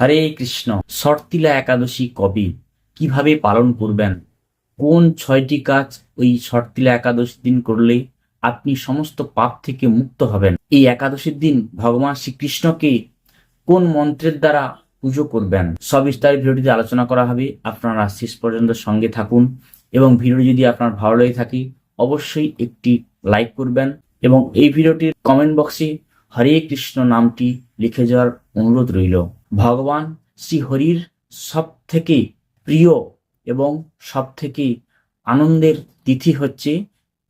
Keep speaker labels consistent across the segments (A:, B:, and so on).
A: হরে কৃষ্ণ শর্তিলা একাদশী কবে? কীভাবে পালন করবেন? কোন ছয়টি কাজ ওই শর্তিলা একাদশী দিন করলে আপনি সমস্ত পাপ থেকে মুক্ত হবেন? এই একাদশীর দিন ভগবান শ্রীকৃষ্ণকে কোন মন্ত্রের দ্বারা পুজো করবেন? সবিস্তারে ভিডিওটিতে আলোচনা করা হবে। আপনারা শেষ পর্যন্ত সঙ্গে থাকুন এবং ভিডিও যদি আপনার ভালো লেগে থাকে, অবশ্যই একটি লাইক করবেন এবং এই ভিডিওটির কমেন্ট বক্সে হরে কৃষ্ণ নামটি লিখে যাওয়ার অনুরোধ রইল। ভগবান শ্রী হরির সব থেকে প্রিয় এবং সব থেকে আনন্দের তিথি হচ্ছে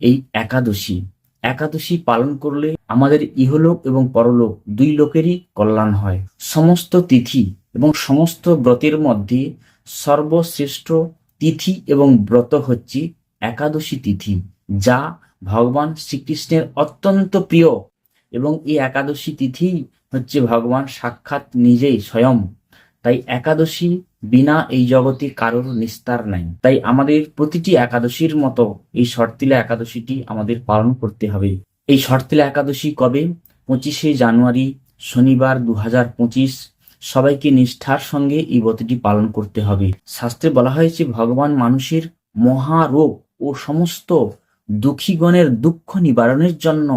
A: এই একাদশী। একাদশী পালন করলে আমাদের ইহলোক এবং পরলোক দুই লোকেরই কল্যাণ হয়। সমস্ত তিথি এবং সমস্ত ব্রতের মধ্যে সর্বশ্রেষ্ঠ তিথি এবং ব্রত হচ্ছে একাদশী তিথি, যা ভগবান শ্রীকৃষ্ণের অত্যন্ত প্রিয় এবং এই একাদশী তিথি হচ্ছে ভগবান সাক্ষাৎ নিজেই স্বয়ং। তাই একাদশী বিনা এই জগতে কারোর নিস্তার নাই। তাই আমাদের প্রতিটি একাদশীর মতো এই শর্তিলা একাদশীটি আমাদের পালন করতে হবে। এই শর্তিলা একাদশী কবে? পঁচিশে জানুয়ারি, শনিবার দু হাজার পঁচিশ। সবাইকে নিষ্ঠার সঙ্গে এই ব্রতটি পালন করতে হবে। শাস্ত্রে বলা হয়েছে, ভগবান মানুষের মহারোগ ও সমস্ত দুঃখীগণের দুঃখ নিবারণের জন্য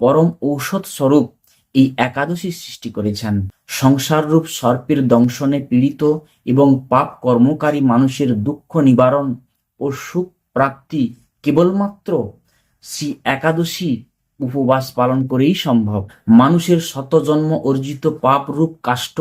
A: পরম ঔষধ স্বরূপ এই একাদশী সৃষ্টি করেছেন। সংসাররূপ সর্পের দংশনে পীড়িত এবং পাপ কর্মকারী মানুষের দুঃখ নিবারণ ও সুখ প্রাপ্তি কেবলমাত্র শ্রী একাদশী উপবাস পালন করেই সম্ভব। মানুষের শতজন্ম অর্জিত পাপ রূপ কাষ্ট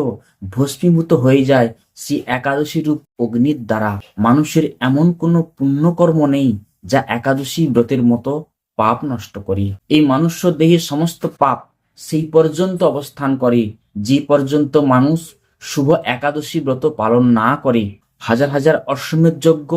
A: ভস্মীভূত হয়ে যায় শ্রী একাদশী রূপ অগ্নির দ্বারা। মানুষের এমন কোনো পুণ্যকর্ম নেই যা একাদশী ব্রতের মতো পাপ নষ্ট করে। এই মনুষ্য দেহের সমস্ত পাপ সেই পর্যন্ত অবস্থান করে, যে পর্যন্ত মানুষ শুভ একাদশী ব্রত পালন না করে। হাজার হাজার অশ্বমেধ যজ্ঞ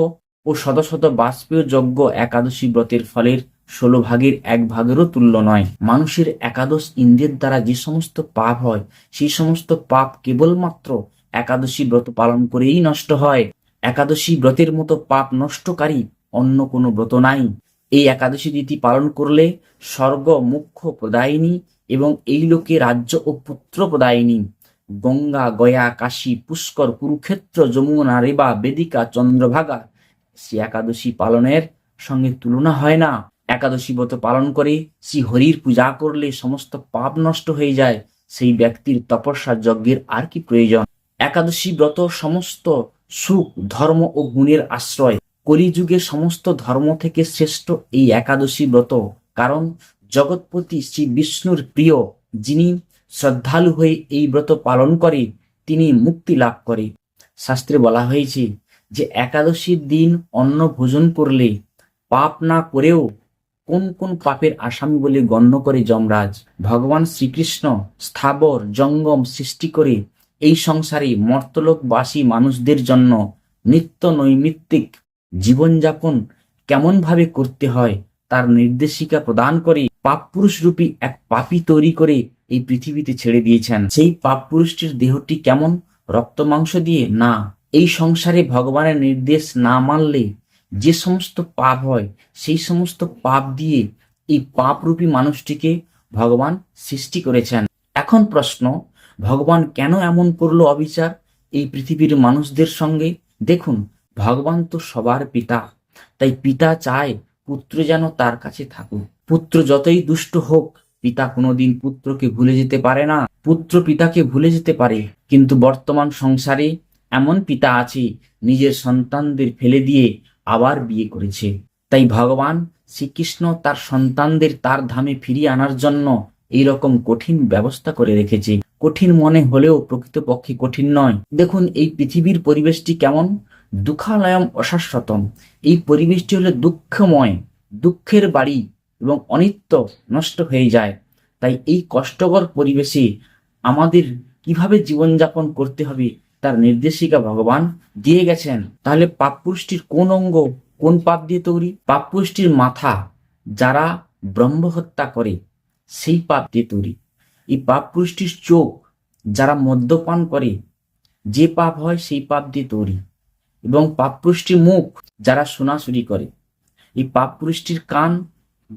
A: ও শত শত বাষ্পীয় যজ্ঞ একাদশী ব্রতের ফলের ষোলো ভাগের এক ভাগেরও তুল্য নয়। মানুষের একাদশ ইন্দ্রের দ্বারা যে সমস্ত পাপ হয়, সেই সমস্ত পাপ কেবলমাত্র একাদশী ব্রত পালন করেই নষ্ট হয়। একাদশী ব্রতের মতো পাপ নষ্টকারী অন্য কোনো ব্রত নাই। এই একাদশী তিথি পালন করলে স্বর্গ মুখ্য প্রদায়িনী এবং এই লোকে রাজ্য ও পুত্র প্রদায়িনী। গঙ্গা, গয়া, কাশী, পুষ্কর, কুরুক্ষেত্র, যমুনা, রেবা, বেদিকা, চন্দ্রভাগা শ্রী একাদশী পালনের সঙ্গে তুলনা হয় না। একাদশী ব্রত পালন করে শ্রী হরির পূজা করলে সমস্ত পাপ নষ্ট হয়ে যায়। সেই ব্যক্তির তপস্যা যজ্ঞের আর কি প্রয়োজন। একাদশী ব্রত সমস্ত সুখ, ধর্ম ও গুণের আশ্রয়। কলিযুগে সমস্ত ধর্ম থেকে শ্রেষ্ঠ এই একাদশী ব্রত। কারণ জগৎপতি শ্রী বিষ্ণুর প্রিয়, যিনি শ্রদ্ধালু হয়ে এই ব্রত পালন করে তিনি মুক্তি লাভ করে। শাস্ত্রে বলা হয়েছে যে, একাদশীর দিন অন্ন ভোজন করলে পাপ না করেও কোন কোন পাপের আসামি বলে গণ্য করে যমরাজ। ভগবান শ্রীকৃষ্ণ স্থাবর জঙ্গম সৃষ্টি করে এই সংসারে মর্তলোকবাসী মানুষদের জন্য নিত্য নৈমিত্তিক জীবনযাপন কেমনভাবে করতে হয় তার নির্দেশিকা প্রদান করে পাপ পুরুষ রূপী এক পাপি তৈরি করে এই পৃথিবীতে ছেড়ে দিয়েছেন। সেই পাপ পুরুষটির দেহটি কেমন? রক্ত মাংস দিয়ে? না। এই সংসারে ভগবানের নির্দেশ না মানলে যে সমস্ত পাপ হয়, সেই সমস্ত পাপ দিয়ে এই পাপরূপী মানুষটিকে ভগবান সৃষ্টি করেছেন। এখন প্রশ্ন, ভগবান কেন এমন করল অবিচার? এই পৃথিবীর মানুষদের সঙ্গে দেখুন ভগবান তো সবার পিতা। তাই পিতা চায় পুত্র যেন তার কাছে থাকুক। পুত্র যতই দুষ্ট হোক, পিতা কোনোদিন পুত্রকে ভুলে যেতে পারে না। পুত্র পিতাকে ভুলে যেতে পারে। কিন্তু বর্তমান সংসারে এমন পিতা আছে, নিজের সন্তানদের ফেলে দিয়ে আবার বিয়ে করেছে। তাই ভগবান শ্রীকৃষ্ণ তার সন্তানদের তার ধামে ফিরিয়ে আনার জন্য এই রকম কঠিন ব্যবস্থা করে রেখেছে। কঠিন মনে হলেও প্রকৃতপক্ষে কঠিন নয়। দেখুন, এই পৃথিবীর পরিবেশটি কেমন? দুঃখালয়ম অশাশ্বতম। এই পরিবেশটি হলো দুঃখময়, দুঃখের বাড়ি এবং অনিত্য নষ্ট হয়ে যায়। তাই এই কষ্টকর পরিবেশে আমাদের কীভাবে জীবনযাপন করতে হবে তার নির্দেশিকা ভগবান দিয়ে গেছেন। তাহলে পাপপুরুষটির কোন অঙ্গ কোন পাপ দিয়ে তৈরি? পাপপুরুষটির মাথা যারা ব্রহ্ম হত্যা করে, সেই পাপ দিয়ে তৈরি। এই পাপপুরুষটির চোখ যারা মদ্যপান করে, যে পাপ হয় সেই পাপ দিয়ে তৈরি। এবং পাপপুরুষটির মুখ যারা সোনাচুরি করে। এই পাপপুরুষটির কান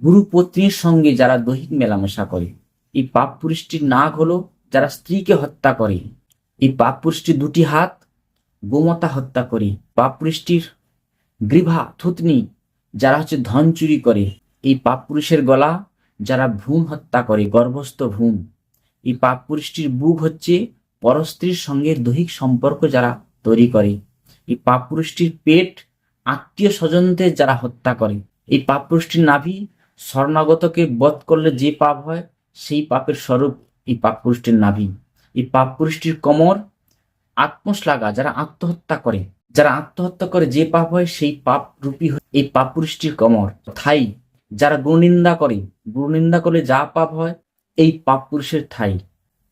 A: গুরু পত্নীর সঙ্গে যারা দৈহিক মেলামেশা করে। এই পাপপুরুষটির নাক হলো যারা স্ত্রীকে হত্যা করে। এই পাপ পুরুষটির দুটি হাত গোমতা হত্যা করে। পাপ পুরুষটির গ্রীভা থুতনি যারা হচ্ছে ধন চুরি করে। এই পাপ পুরুষের গলা যারা ভ্রূণ হত্যা করে, গর্ভস্থ ভ্রূণ। এই পাপপুরুষটির বুক হচ্ছে পরস্ত্রীর সঙ্গে দৈহিক সম্পর্ক যারা তৈরি করে। এই পাপ পুরুষটির পেট আত্মীয় স্বজনদের যারা হত্যা করে। এই পাপ পুরুষটির নাভি স্বর্ণাগতকে বধ করলে যে পাপ হয়, সেই পাপের স্বরূপ এই পাপ পুরুষটির নাভি। এই পাপ পুরুষটির কোমর আত্মশ্লাঘা, যারা আত্মহত্যা করে। যারা আত্মহত্যা করে যে পাপ হয়, সেই পাপ রূপী এই পাপ পুরুষটির কোমর। থাই, যারা গুণনিন্দা করে, গুণনিন্দা করলে যা পাপ হয়, এই পাপ পুরুষের ঠাই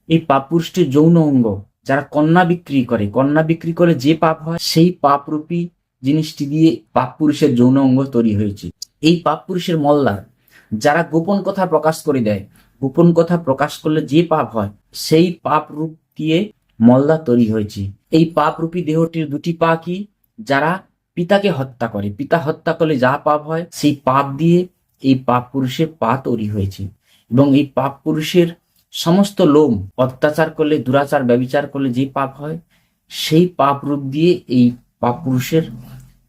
A: এই পাপ পুরুষটির যৌন অঙ্গ। যারা কন্যা বিক্রি করে, কন্যা বিক্রি করে যে পাপ হয়, সেই পাপ রূপী জিনিসটি দিয়ে পাপ পুরুষের যৌন অঙ্গ তৈরি হয়েছে। এই পাপ পুরুষের মল্লার যারা গোপন কথা প্রকাশ করে দেয়, গোপন কথা প্রকাশ করলে যে পাপ হয়, সেই পাপ রূপ দিয়ে মল্লা তৈরি হয়েছে। এই পাপ রূপী দেহটির দুটি পা কি? যারা পিতাকে হত্যা করে। পিতা হত্যা করলে যা পাপ হয়, সেই পাপ দিয়ে এই পাপ পুরুষের পা তৈরি হয়েছে। এবং এই পাপ পুরুষের সমস্ত লোম অত্যাচার করলে, দুরাচার, ব্যবিচার করলে যে পাপ হয়, সেই পাপ রূপ দিয়ে এই পাপ পুরুষের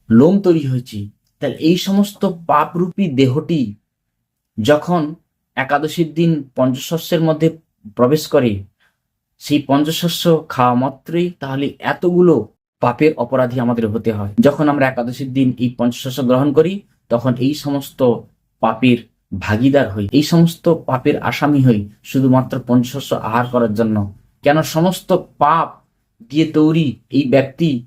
A: লোম তৈরি হয়েছে। তাহলে এই সমস্ত পাপরূপী দেহটি যখন একাদশীর দিন পঞ্চশস্যের মধ্যে প্রবেশ করে, সেই পঞ্চশস্য খাওয়া মাত্রই তাহলে এতগুলো পাপের অপরাধী আমাদের হতে হয়। যখন আমরা একাদশীর দিন এই পঞ্চশস্য গ্রহণ করি, তখন এই সমস্ত পাপের ভাগিদার হই। এই সমস্ত পাপের আসামি হই শুধুমাত্র পঞ্চশস্য আহার করার জন্য। কেন সমস্ত পাপ দিয়ে তৈরি এই ব্যক্তি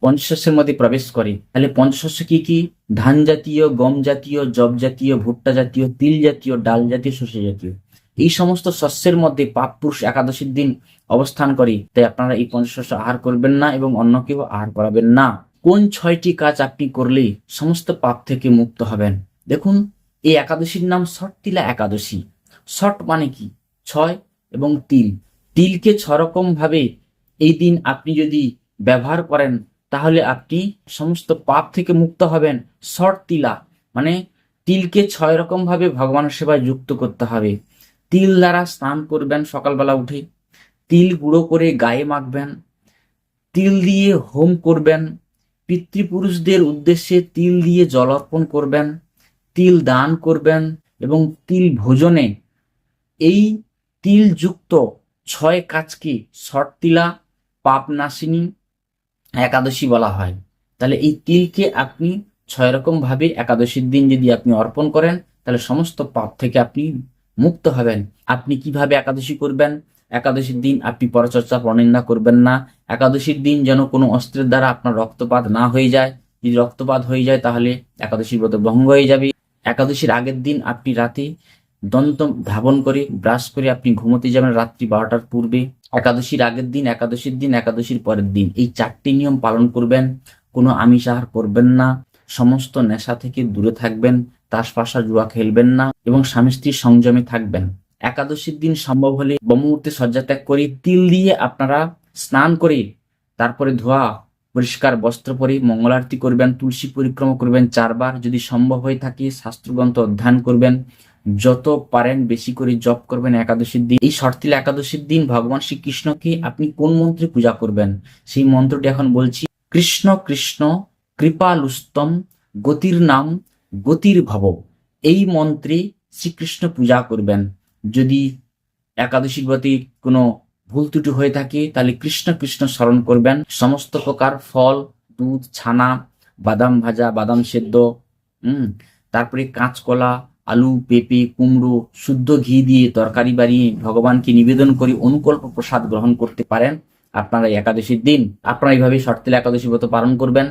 A: পঞ্চশস্যের মধ্যে প্রবেশ করে? তাহলে পঞ্চশস্য কি কি? ধান জাতীয়, গম জাতীয় জব জাতীয়, ভুট্টা জাতীয়, তিল জাতীয়, ডাল জাতীয় শস্য জাতীয়। এই সমস্ত শস্যের মধ্যে পাপ পুরুষ একাদশীর দিন অবস্থান করে। তাই আপনারা এই পঞ্চশস্য আহার করবেন না এবং অন্য কেউ আহার করাবেন না। কোন ছয়টি কাজ আপনি করলে সমস্ত পাপ থেকে মুক্ত হবেন? দেখুন এই একাদশীর নাম ষটতিলা একাদশী। ষট মানে কি? ছয় এবং তিল। তিলকে ছরকম ভাবে এই দিন আপনি যদি ব্যবহার করেন, তাহলে আপনি সমস্ত পাপ থেকে মুক্ত হবেন। শর্ট তিলা মানে তিলকে ছয় রকম ভাবে ভগবানের সেবায় যুক্ত করতে হবে। তিল দ্বারা স্নান করবেন সকালবেলা উঠে। তিল গুঁড়ো করে গায়ে মাখবেন। তিল দিয়ে হোম করবেন। পিতৃপুরুষদের উদ্দেশ্যে তিল দিয়ে জল অর্পণ করবেন। তিল দান করবেন এবং তিল ভোজনে এই তিলযুক্ত ছয় কাজকে শর্তিলা পাপনাশিনী একাদশী বলা হয়। তাহলে এই তিলকে আপনি ছয় রকম ভাবে একাদশীর দিন যদি আপনি অর্পণ করেন, তাহলে সমস্ত পাপ থেকে আপনি মুক্ত হবেন। আপনি কীভাবে একাদশী করবেন? একাদশীর দিন আপনি পরচর্চা, প্রনিন্দা করবেন না। একাদশীর দিন যেন কোনো অস্ত্রের দ্বারা আপনার রক্তপাত না হয়ে যায়। যদি রক্তপাত হয়ে যায়, তাহলে একাদশীর ব্রত ভঙ্গ হয়ে যাবে। একাদশীর আগের দিন আপনি রাতে দন্ত ধাবন করে, ব্রাশ করে আপনি ঘুমোতে যাবেন রাত্রি বারোটার পূর্বে। একাদশীর আগের দিন, একাদশীর দিন, একাদশীর পরের দিন। এই চারটি নিয়ম পালন করবেন, কোনো আমিষ আহার করবেন না, সমস্ত নেশা থেকে দূরে থাকবেন তাসপাশা জুয়া খেলবেন না এবং স্বামী স্ত্রীর সংযমে থাকবেন। একাদশীর দিন সম্ভব হলে ব্রহ্মমূর্তে শয্যা ত্যাগ করে তিল দিয়ে আপনারা স্নান করে, তারপরে ধোয়া পরিষ্কার বস্ত্র পরে, মঙ্গলারতি করবেন, তুলসী পরিক্রমা করবেন, চারবার যদি সম্ভব হয়ে থাকে, শাস্ত্রগ্রন্থ অধ্যয়ন করবেন। যত পারেন বেশি করে জপ করবেন একাদশীর দিন। এই শর্তিল একাদশীর দিন ভগবান শ্রীকৃষ্ণকে আপনি কোন মন্ত্রে পূজা করবেন? সেই মন্ত্রটি এখন বলছি, কৃষ্ণ কৃষ্ণ কৃপালুস্তম গতির নাম গতির ভব। এই মন্ত্রে শ্রীকৃষ্ণ পূজা করবেন। যদি একাদশী ব্রতে কোনো ভুল ত্রুটি হয়ে থাকে, তাহলে কৃষ্ণ কৃষ্ণ স্মরণ করবেন। সমস্ত প্রকার ফল, দুধ, ছানা, বাদাম ভাজা, বাদাম সেদ্ধ হুম তারপরে কাঁচকলা, আলু, পেঁপে, কুমড়ো, শুদ্ধ ঘি দিয়ে তরকারি বানিয়ে ভগবানকে নিবেদন করে অনুকল্প প্রসাদ গ্রহণ করতে পারেন আপনারা একাদশীর দিন। আপনারা এইভাবে শর্তেল একাদশী ব্রত পালন করবেন।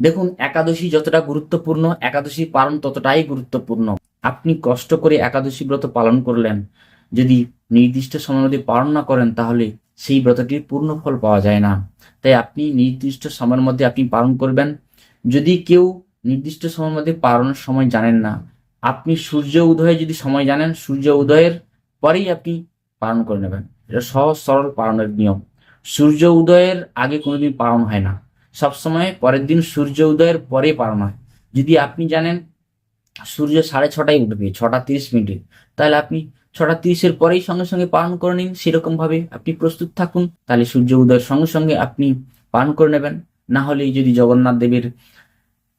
A: দেখুন, একাদশী যতটা গুরুত্বপূর্ণ, একাদশী পালন ততটাই গুরুত্বপূর্ণ। আপনি কষ্ট করে একাদশী ব্রত পালন করলেন যদি নির্দিষ্ট সময়ের মধ্যে পালন না করেন, তাহলে সেই ব্রতটির পূর্ণ ফল পাওয়া যায় না। তাই আপনি নির্দিষ্ট সময়ের মধ্যে আপনি পালন করবেন। যদি কেউ নির্দিষ্ট সময়ের মধ্যে পালনের সময় জানেন না, আপনি সূর্য উদয়ে যদি সময় জানেন, সূর্য উদয়ের পরেই আপনি পালন করে নেবেন। এটা সহজ, সরল পালনের নিয়ম। সূর্য উদয়ের আগে কোনোদিন পালন হয় না। সবসময় পরের দিন সূর্য উদয়ের পরে পালন হয়। যদি আপনি জানেন সূর্য সাড়ে ছটায় উঠবে, ছটা তিরিশ মিনিটে, তাহলে আপনি ছটা তিরিশের পরেই সঙ্গে সঙ্গে পালন করে নিন সেরকম ভাবে আপনি প্রস্তুত থাকুন। তাহলে সূর্য উদয়ের সঙ্গে সঙ্গে আপনি পালন করে নেবেন। না হলে যদি জগন্নাথ দেবের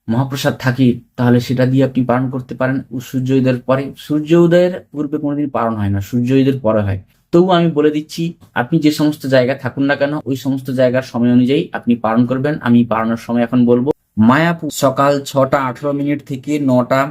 A: মহাপ্রসাদ থাকে, তাহলে সেটা দিয়ে আপনি পালন করতে পারেন। সূর্য উদয়ের পরে, সূর্য উদয়ের পূর্বে কোনোদিন পালন হয় না, সূর্য উদয়ের পরে হয়। তবু আমি বলে দিচ্ছি, আপনি যে সমস্ত জায়গায় থাকুন না কেন, ওই সমস্ত জায়গার সময় অনুযায়ী আপনি পালন করবেন। আমি পালনের সময় এখন বলব, মায়াপুর সকাল ছটা আঠারো মিনিট থেকে নটা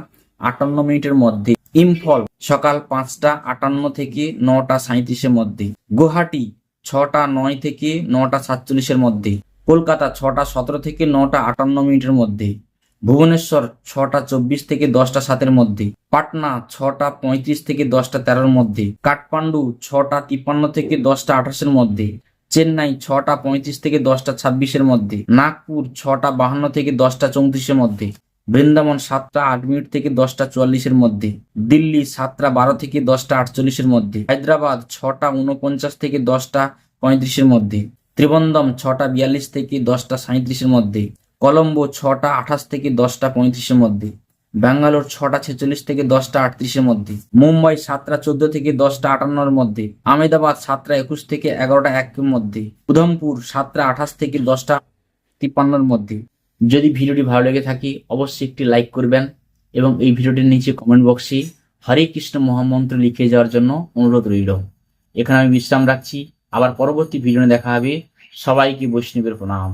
A: আটান্ন মিনিটের মধ্যে ইম্ফল, সকাল পাঁচটা আটান্ন থেকে নটা সাঁত্রিশের মধ্যে। গুয়াহাটি, ছটা নয় থেকে নটা সাতচল্লিশের মধ্যে। কলকাতা, ছটা সতেরো থেকে নটা আটান্ন মিনিটের মধ্যে। ভুবনেশ্বর, ছটা চব্বিশ থেকে দশটা সাতের মধ্যে। পাটনা, ছটা পঁয়ত্রিশ থেকে দশটা তেরোর মধ্যে। কাঠমান্ডু, ছটা তিপ্পান্ন থেকে দশটা আঠাশের মধ্যে। চেন্নাই, ছটা পঁয়ত্রিশ থেকে দশটা ছাব্বিশের মধ্যে। নাগপুর, ছটা বাহান্ন থেকে দশটা চৌত্রিশের মধ্যে। বৃন্দাবন সাতটা আট মিনিট থেকে দশটা চুয়াল্লিশের মধ্যে, দিল্লি সাতটা বারো থেকে দশটা আটচল্লিশের মধ্যে, হায়দ্রাবাদ ছটা উনপঞ্চাশ থেকে দশটা পঁয়ত্রিশের মধ্যে ত্রিবন্দম ছটা বিয়াল্লিশ থেকে দশটা সাঁত্রিশের মধ্যে, কলম্বো ছটা আঠাশ থেকে দশটা পঁয়ত্রিশের মধ্যে, ব্যাঙ্গালোর ছটা ছেচল্লিশ থেকে দশটা আটত্রিশের মধ্যে, মুম্বাই সাতটা চোদ্দ থেকে দশটা আটান্নর মধ্যে, আহমেদাবাদ সাতটা একুশ থেকে এগারোটা একের মধ্যে, উধমপুর সাতটা আঠাশ থেকে দশটা তিপ্পান্নর মধ্যে যদি ভিডিওটি ভালো লেগে থাকে, অবশ্যই একটি লাইক করবেন এবং এই ভিডিওটির নিচে কমেন্ট বক্সে হরে কৃষ্ণ মহামন্ত্র লিখে যাওয়ার জন্য অনুরোধ রইল। এখানে আমি বিশ্রাম রাখছি। আবার পরবর্তী ভিডিও দেখা হবে। সবাইকে বৈষ্ণবের প্রণাম।